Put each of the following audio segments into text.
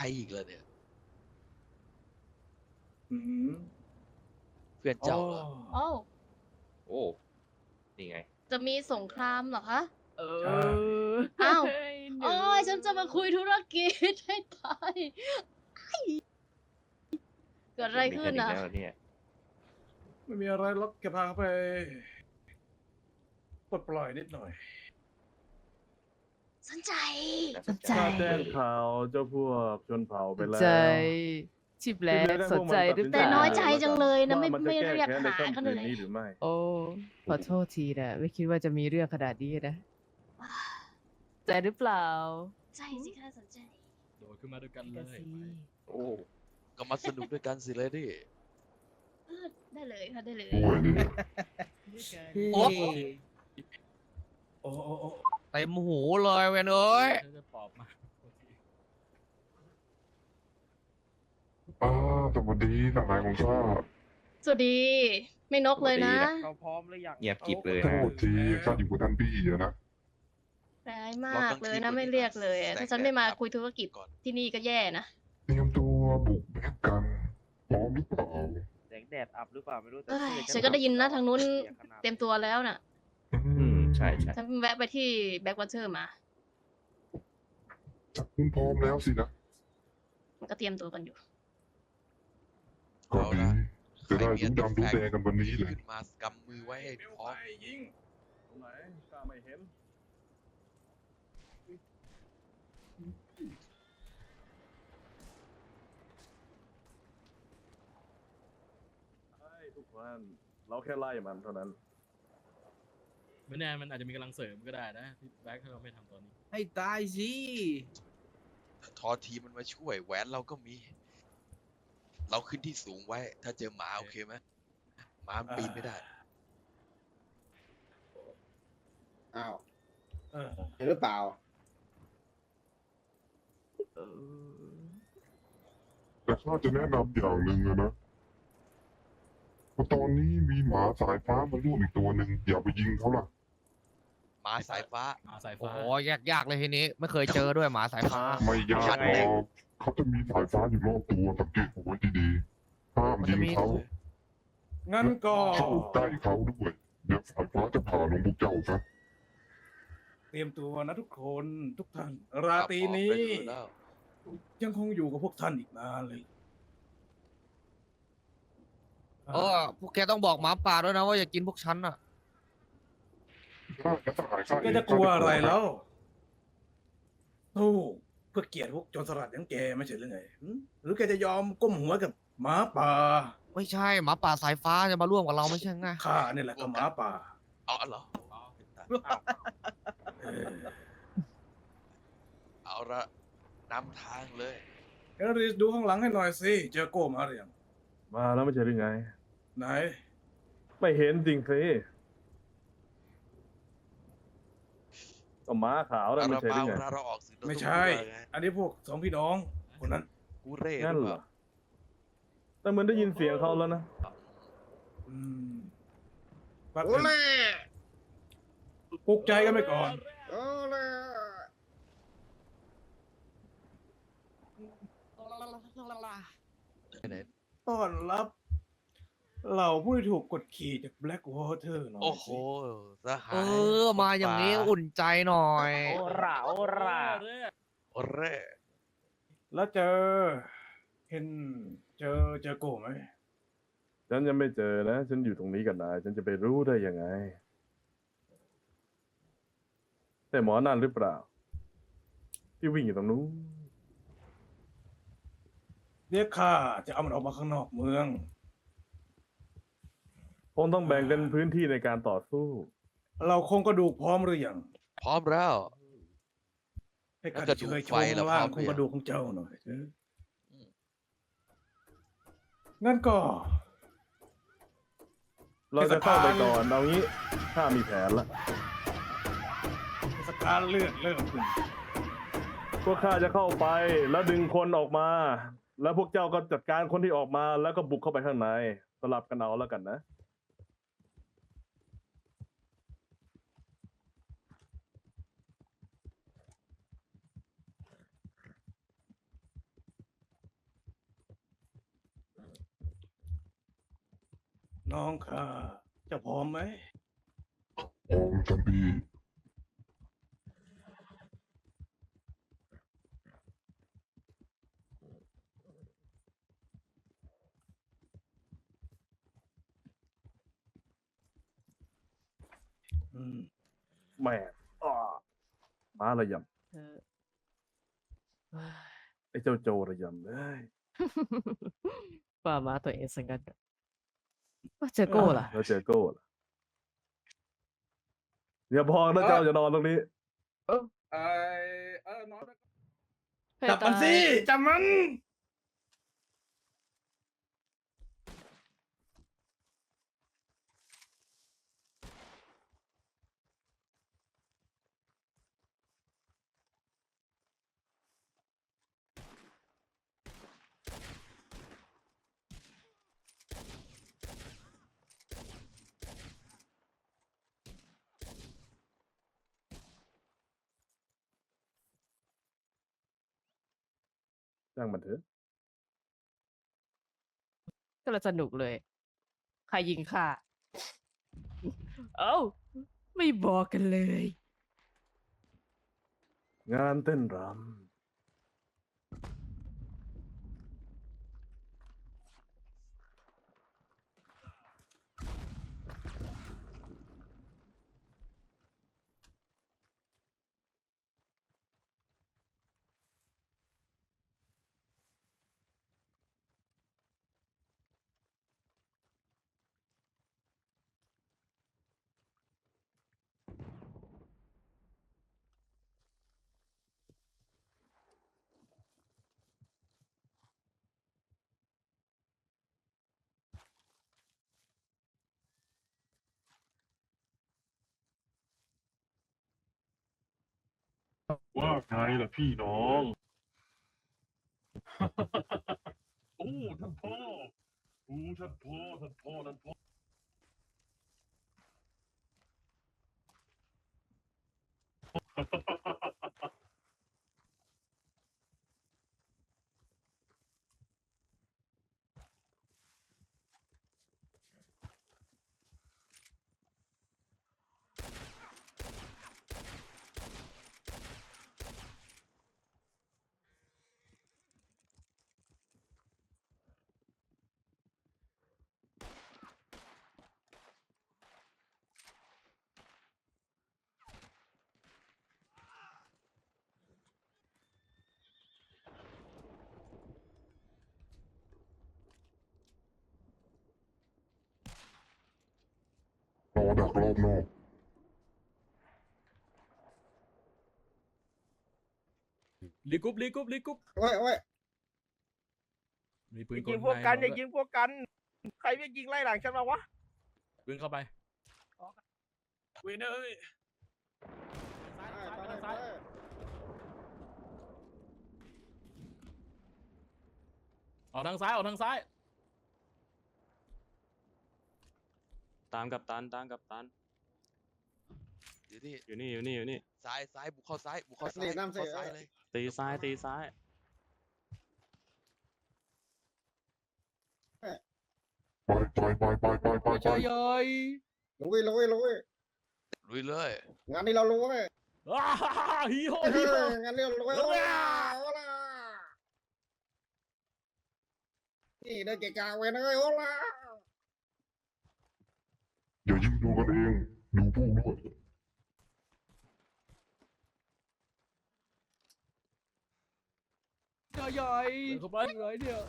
รอีกเลยเนี่ย อืมเพื่อนเจ้าเหรอโอ้โอ้นี่ไง จะมีสงครามเหรอคะ เอใช่ออ้าวหนูโอ้ยฉันจะมาคุยธุรกิจให้ตายไอ้เกิดอะไรขึ้นมีนะกัอีกแล้วเนี่ยไม่มีอะไรหรอกแกพาเขาไปปลดปล่อยนิดหน่อย สนใจ น่าสนใจ ข้าแจ้งข่าวเจ้าพวกชนเผ่าไปแล้ว ใจชิบแลสนใจหรือเปแต่ล่าน้อยใจจังเลยนะไม่ว่ามันจะไม่แก้เรียกแค้นในหาค่ำกันคืเลนยนี้หรือไม่ โอ้ขอโทษทีนะไม่คิดว่าจะมีเรื่องขนาดนี้นะใจหรือเปล่าใจสิคะสนใจ โดดขึ้นมาด้วยกันเลก็ยสิโอ้ก็มาสนุกด้วยกันสิเลยดิเออได้เลยค่ะได้เลย โอ้โอ้โอ้โอ้ เต็มหูเลยเวนเอ้ยเธอจะปอบมาโอเคอ่าสวัสดีทนายของข้าสวัสดี ไม่นกเลยนะเขาพร้อมหรือยังเงียบกริบเลยโทนะษทีข้าอยู่กับท่านพี่อะนะร้ายมากเลยนะไม่เรียกเลยอะถ้าฉันไม่มาคุยธุรกิจก่อนที่นี่ก็แย่นะเตรียมตัวบุกแบกกันพร้อมหรือเปล่าแสงแดดอับหรือเปล่าไม่รู้แต่เอ้ยสื้อฉันก็ได้ยินนะทางนู้นสียขนาดเต็มตัวแล้วน่ะอืม ใช่ใช่ฉันแวะไปที่แบ็กวอเตอร์มาจับคุณพร้อมแล้วสินะมันก็เตรียมตัวกันอยู่ก็เอาดีละจะได้รู้ดำรู้แดงกันวันนี้เลย ขึ้นมากำมือไว้ให้พร้อมยิงตรงไหนข้าไม่เห็นใช่ทุกคนเราแค่ไล่มันเท่านั้น ไม่แน่มันอาจจะมีกำลังเสริมก็ได้นะที่แบ็คถ้าเราไม่ทำตอนนี้ ให้ตายสิทอทีมันมาช่วยแหวนเราก็มี เราขึ้นที่สูงไว้ ถ้าเจอหมาโอเคไหมหมามันปีนไม่ได้ อ้าวเออเห็นหรือเปล่าเออแต่ข้าจะแนะนำอย่างหนึ่งอะนะเพราะตอนนี้มีหมาสายฟ้ามาร่วมอีกตัวหนึ่งอย่าไปยิงเขาล่ะห มาสายฟ้า หมาสายโอ้ฟ้า โหยากยากๆเลยทีนี้ ไม่เคยเจอด้วยหมาสายฟ้า ไม่ยากหรอกเขาจะมีสายฟ้าอยู่รอบตัวสังเกตเอาไว้ดีๆห้ามมันยิจะงมี เขางั้นก็เข้าใกล้เขาด้วยเดี๋ยวสายฟ้าจะผ่าลงพวกเจ้าซะเตรียมตัวนะทุกคนทุกท่าน ราตรีนี้ไปดูแล้วยังคงอยู่กับพวกท่านอีกนานเลยเออพวกแกต้องบอกหมาป่าด้วยนะว่าอย่ากินพวกฉันอะ ข้าจะสหายข้า แกจะกลัวอะไรแล้วสู้เพื่อเกียรติพวกโจรสลัดอย่างแกไม่ใช่หรือไงหึหรือแกจะยอมก้มหัวกับหมาป่าไม่ใช่หมาป่าสายฟ้าจะมาร่วมกับเราไม่ใช่ไงข้าเนี่ยแหละกับหมาป่าเอาเหรอเออเอาละนำทางเลยเอริสดูข้างหลังให้หน่อยสิเจอโก้มาหรือยังมาแล้วไม่ใช่หรือไง ไหน ไม่เห็นจริงสิ ก็ม้าขาวแล้วเอาไม่ละใช่หเปรือล่าไง เราออกสื่อเราไม่ต้องใช่พูดว่าไงอันนี้พวกสองพี่น้องคนนั้นกูเร่งั้นหรือเหเปรอล่าแต่เหมือนได้ยินเสียงเขาแล้วนะอืมปักโอ้แม่ปลุกใจกันไปก่อน โอ้แม่ไหนต้อนรับ เหล่าผู้ที่ถูกกดขี่จากแบล็กวอเตอร์หน่อยโอ้โหสิสหาเอยอมาอย่างนี้อุ่นใจหน่อย โอราโอราโอเร่แล้วเจอ เห็นเจอเจอโก้ไหมฉันยังไม่เจอนะ ฉันอยู่ตรงนี้กับนาย ฉันจะไปรู้ได้ยังไง แต่หมอนั่นหรือเปล่า ที่วิ่งอยู่ตรงนู้นเรียกข้าจะเอามันออกมาข้างนอกเมือง คงต้องแบ่งกันพื้นที่ในการต่อสู้ เราคงกระดูกพร้อมหรือยังพร้อมแล้ว ให้ข้าแล้วกระดูกช่วยชไฟมล่ะล่างพร้อมโครงหรือยังกระดูกของเจ้าหน่อยเถอะอืมงั้นก็ เราจะเข้าไปก่อนเอางี้ถ้ามีแผนละเทศกาลเลือดเริ่มขึ้นพวกข้าจะเข้าไปแล้วดึงคนออกมา แล้วพวกเจ้าก็จัดการคนที่ออกมาแล้วก็บุกเข้าไปข้างในสลับกันเอาแล้วกันนะ น้องข้าจะพร้อมไหมพร้อมท่านพี่อืมแม่อ้อมาระยเออำไอ้เจ้าโจระยำเอ้ยป่ามาตัวเองสังกัน ว่าเจอโก้ล่ะแล้วเจอโก้ล่ะอย่าพอนะเจ้าจะนอนตรงนี้ เออเออนอนไปให้จับมันตายสิจับมัน จ้างมันเถอะก็เลยสนุกเลย ใครยิงข้าเอ้า ไม่บอกกันเลย งานเต้นรว่าไงล่ะพี่น้อง โอ้ท่านพ่อโอ้ท่านพ่อท่านพ่อท่านพ่อ รอดักรอบนอกลีกรุ๊ปลีกรุ๊ปลีกรุ๊ปโอ้ยโอ้ยมีปืนยิงพวกกันอย่ายิงพวกกัน ใครไม่ยิงไล่หลังฉันมาวะปืนเข้าไปเวยเนยซ้ายไปซ้ายไปไปทางไปซ้ายออกทางซ้ายออกทางซ้าย ตามกับตันตามกับตัน เดี๋ยวนี่อยู่นี่อยู่นี่อยู่นี่ ซ้ายซ้ายบุกเข้าซ้ายบุกเข้าซ้ายนี่บุกน้ำเสีเข้ายซ้ายเลยตีซ้ายตีซ้ายไปไปไปไปไปไปไปลุยลุยลุยลุยเลยงานนี้เราลุยอ้าฮีโร่เอฮีโร่องานนี้เราลุยโอ้ย โอ้ล่ะนี่ได้เกะกะเว้ยเนยโอ้ล่ะ อย่ายิงดูกันเอง ดูพวกด้วยเดินเข้าไปเลยเนี่ย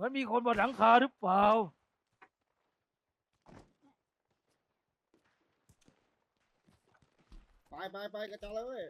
มันมีคนบนหลังคาหรือเปล่า ไปไปไปกระจายเลย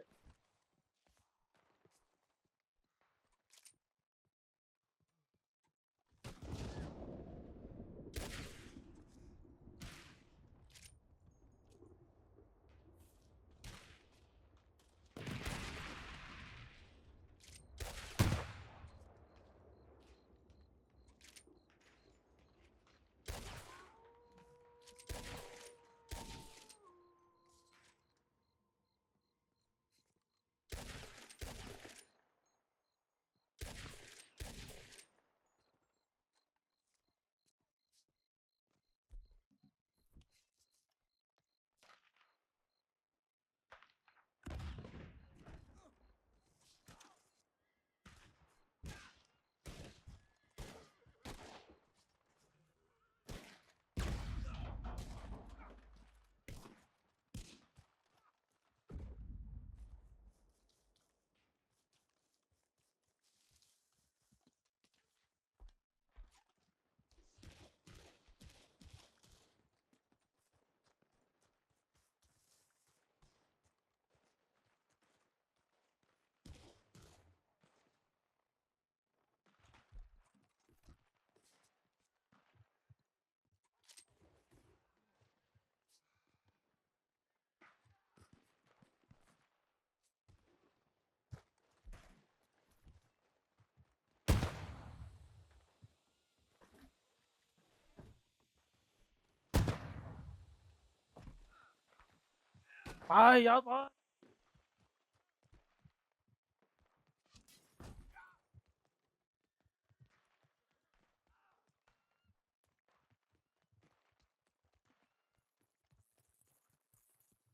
ไปยาวไป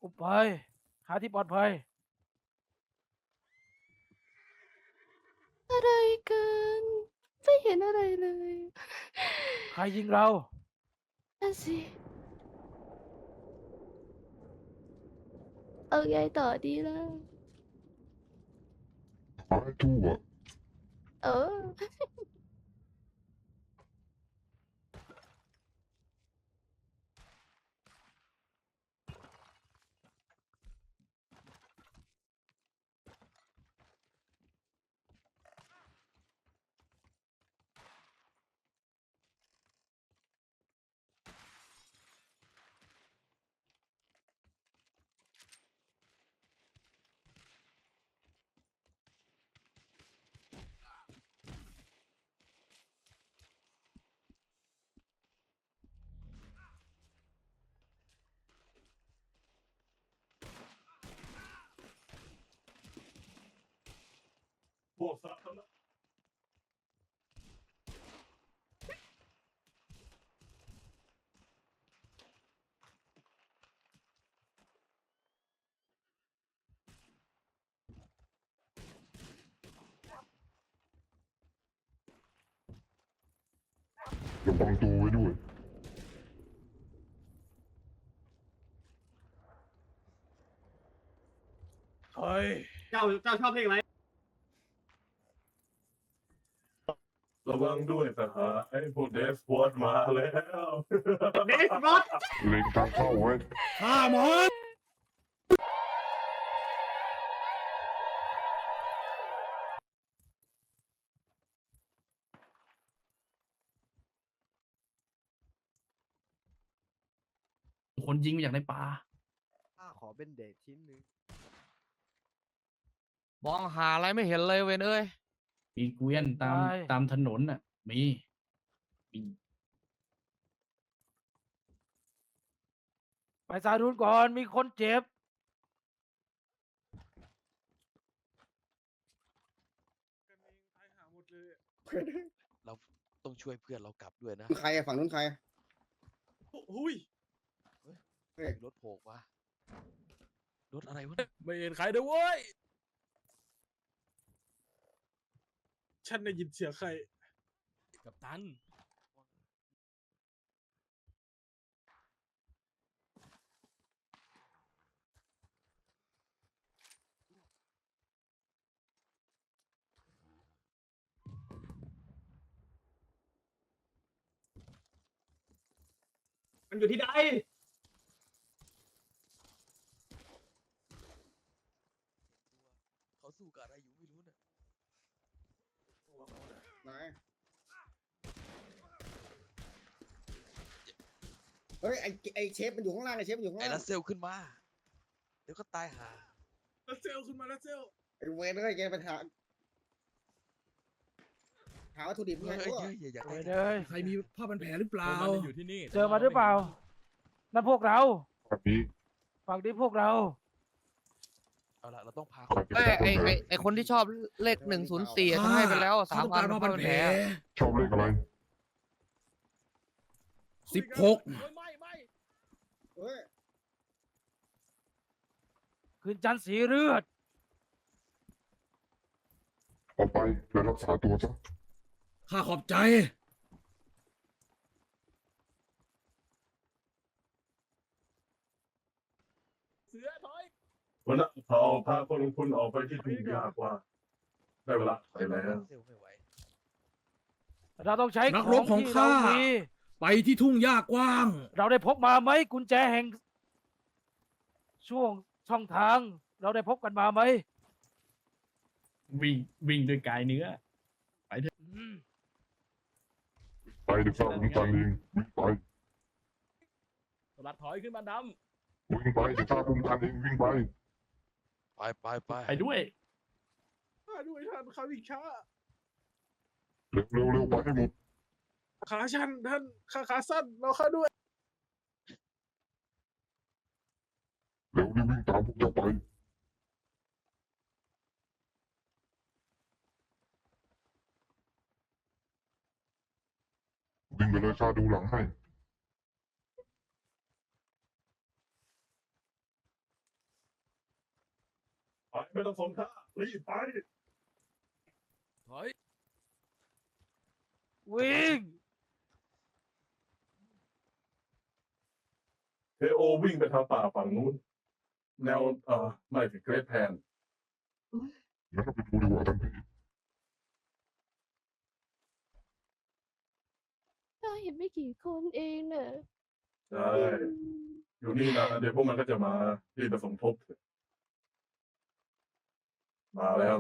อุบไปหาที่ปลอดภัย อะไรกัน ไม่เห็นอะไรเลย ใครยิงเรา นั่นสิ เอาไงต่อดีล่ะหาให้ทั่วเออ พวกสัตว์ทั้งนั้นระวังตัวไว้ด้วยเฮ้ย เจ้าเจ้าชอบเพลงอะไร ระวังด้วยทหารไอ้พวกเดสปอร์ตมาแล้วเดสบอสเล็งทางเข้าไว้ข้ามันคนยิงมาจากในป่าข้าขอเป็นเดทชิ้นหนึ่งมองหาอะไรไม่เห็นเลยเวนเอ้ย มีเกวียนตามใช่ ตามถนนน่ะ มีมีไปสายรุนก่อนมีคนเจ็บ เราต้องช่วยเพื่อนเรากลับด้วยนะ ใครอะฝั่งนู้นใครอุ้ยเฮ้ยรถโผล่มารถอะไรวะเนี่ยไม่เห็นใครด้วยเว้ย ฉันได้ยินเสียงใคร กับตัน มันอยู่ที่ใด เขาสู้กับอะไรอยู่ไม่รู้เนี่ย ไหนเฮ้ยไอไอเชฟมันอยู่ข้างล่างไอเชฟมันอยู่ข้างไอ้ล่ารังสเซลขึ้นมา เดี๋ยวก็ตายหาแล้วเซลขึ้นมาแล้วเซลไอเวนเอ้ยแกไปหาหาวัตถุดิบเฮ้ไงยพวกเฮ้ยอย่าอย่าเฮ้ให้ยเด้ยใครมีผ้าพันแผลหรือเปล่า มันอยู่ที่นี่เจอมาหรือเปล่านั่นพวกเรา แบบนี้ ฝั่งนี้พวกเรา เอาละเราต้องพาใครเป็นเอ้ยไอคนไอไหนไอคนที่ชอบเลขหนึ่งศูนย์สี่ฉันให้ไปแล้วสามพันผ้าพัพันนแผแผลลชอบเลขอะไรสิบหกไม่ไม่เฮ้ยคืนจันทร์สีเลือดเอาไปแล้วรักษาตัวซะข้าขอบใจ เสือถอย วันนั้นเขาพาคนคุณออกไปที่ทุ่งหญ้ากว่า ได้เวลาไปแล้วเซลไม่ไหวเราต้องใช้นักขรอบงของที่ข้าเรามีไปที่ทุ่งหญ้ากว้าง เราได้พกมาไหมกุญแจแห่ง ช่วงช่องทาง เราได้พกกันมาไหมวิ่งวิ่งด้วยกายเนื้อ อืมไปเดี๋ยวข้าคุ้มกันเองวิ่งไปสลัดถอยขึ้นมาดวิ่งไปเดี๋ยวข้าคุ้มกันเองวิ่งไป ไปไปไปำไปด้วยข้าด้วยท่านข้าวิ่งช้าเร็วเร็วเร็วไปให้หมดขาชันท่านขาขาสั้นเราข้าด้วยเร็วรีบวิ่งตามพวกเจ้าไปวิ่งไปเลยข้าดูหลังให้ ไปไม่ต้องสนข้ารีบไปถอยวิ่งเทโอวิ่งไปทางป่าฝั่งนู้น แนวเอ่อไม่ถึงเกรทแพนงั้นเราไปดูดีกว่าท่านพี่ก็เห็นไม่กี่คนเองเนอะ ใช่ อยู่นี่นะเดี๋ยวพวกมันก็จะมารีบไปสมทบเถอะ มาแล้ว